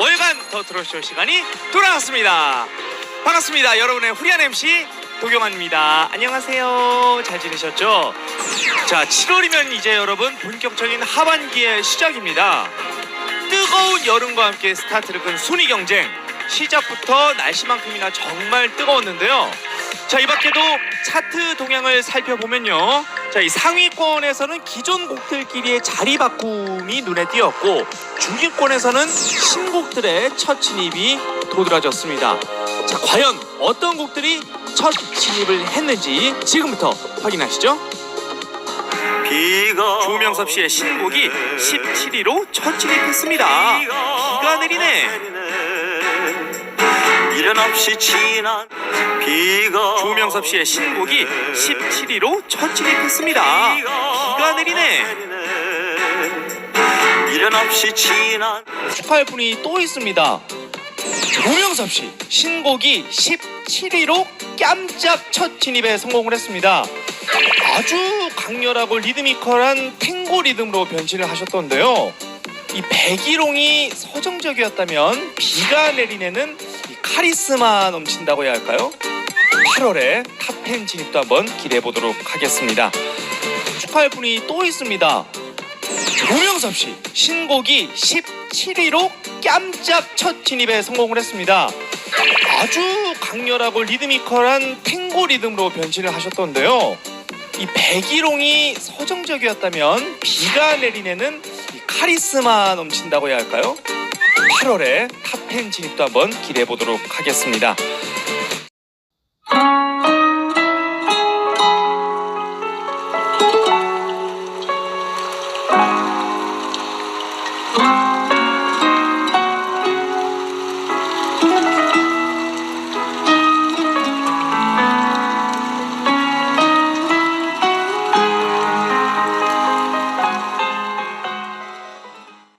월간 더 트롯쇼 시간이 돌아왔습니다. 반갑습니다. 여러분의 후리한 MC 도경환입니다. 안녕하세요. 잘 지내셨죠? 자, 7월이면 이제 여러분 본격적인 하반기의 시작입니다. 뜨거운 여름과 함께 스타트를 끈 순위 경쟁. 시작부터 날씨만큼이나 정말 뜨거웠는데요. 자, 이 밖에도 차트 동향을 살펴보면요. 자, 이 상위권에서는 기존 곡들끼리의 자리 바꿈이 눈에 띄었고, 중위권에서는 신곡들의 첫 진입이 도드라졌습니다. 자, 과연 어떤 곡들이 첫 진입을 했는지 지금부터 확인하시죠. 비가 조명섭 씨의 신곡이 17위로 첫 진입했습니다. 비가 내리네. 미련 없이 지난 비가 조명섭 씨의 신곡이 17위로 첫 진입했습니다. 비가 내리네. 미련 없이 지난 축하할 분이 또 있습니다. 조명섭 씨 신곡이 17위로 깜짝 첫 진입에 성공을 했습니다. 아주 강렬하고 리드미컬한 탱고 리듬으로 변신을 하셨던데요. 이 백일홍이 서정적이었다면 비가 내리네는 이 카리스마 넘친다고 해야 할까요? 8월에 탑10 진입도 한번 기대해 보도록 하겠습니다. 축하할 분이 또 있습니다. 조명섭 씨 신곡이 17위로 깜짝 첫 진입에 성공을 했습니다. 아주 강렬하고 리드미컬한 탱고 리듬으로 변신을 하셨던데요. 이 백일홍이 서정적이었다면 비가 내리네는 이 카리스마 넘친다고 해야 할까요? 8월에 탑10 진입도 한번 기대해 보도록 하겠습니다.